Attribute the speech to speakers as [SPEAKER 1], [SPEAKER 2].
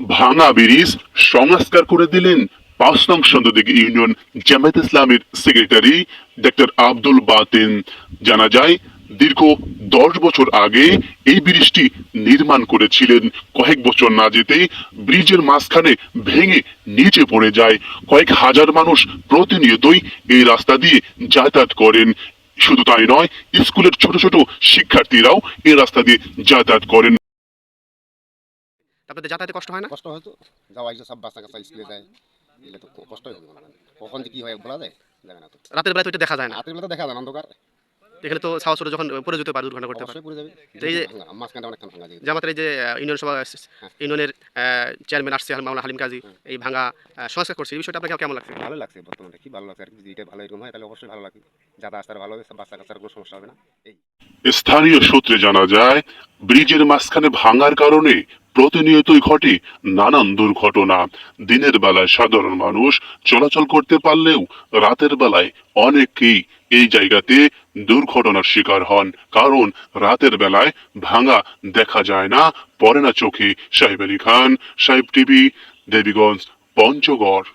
[SPEAKER 1] ভাঙা ব্রিজ সংস্কার করে দিলেন পাঁচ নং সন্দদিক ইউনিয়ন জামায়াত ইসলামের সেক্রেটারি ডক্টর আব্দুল বাতেন। জানা যায়, দীর্ঘ দশ বছর আগে এই ব্রিজটি নির্মাণ করেছিলেন। কয়েক বছর না যেতে ব্রিজের মাঝখানে ভেঙে নিচে পড়ে যায়। কয়েক হাজার মানুষ প্রতিনিয়তই এই রাস্তা দিয়ে যাতায়াত করেন। শুধু তাই নয়, স্কুলের ছোট ছোট শিক্ষার্থীরাও এই রাস্তা দিয়ে যাতায়াত করেন।
[SPEAKER 2] আপনাদের যাতায়াতে কষ্ট হয় না?
[SPEAKER 3] কষ্ট হয়তো যাওয়া আসা সব বাচ্চা কাচ্চা স্কুলে যায়। এগুলো তো কষ্টই হবে কখন যে কি হয় বলা যায়? জানে না তো।
[SPEAKER 2] রাতের বেলা তো এটা দেখা যায় না।
[SPEAKER 3] রাতের বেলা তো দেখা যায় না অন্ধকার।
[SPEAKER 2] এখানে তো ছাওয়া ছোট যখন পড়ে যেতে পারে দুর্ঘটনা করতে পারে। এই যে-
[SPEAKER 3] ভাঙা, মাঝখানটা অনেকক্ষণ ভাঙা যায়
[SPEAKER 2] জামাতের এই যে ইউনিয়ন সভা ইউনিয়নের চেয়ারম্যান আসছে মাওলানা হালিম কাজী এই ভাঙা সংস্কার করছে এই বিষয়টা আপনাকে কেমন লাগছে?
[SPEAKER 3] ভালো লাগছে বর্তমানে কি ভালো লাগছে আর কি? যদি এটা ভালো এরকম হয় তাহলে অবশ্যই ভালো লাগে। যাতায়াত আর ভালো হবে সব বাচ্চা কাচ্চার কোনো সমস্যা হবে না। এই।
[SPEAKER 1] স্থানীয় সূত্রে জানা যায় ব্রিজের মাঝখানে ভাঙার কারণে প্রতিনিয়তই ঘটে নানান দুর্ঘটনা। দিনের বেলায় সাধারণ মানুষ চলাচল করতে পারলেও রাতের বেলায় অনেকেই এই জায়গাতে দুর্ঘটনার শিকার হন। কারণ রাতের বেলায় ভাঙা দেখা যায় না পরে না চোখে। সাহেব আলী খান, সাহেব টিভি, দেবীগঞ্জ, পঞ্চগড়।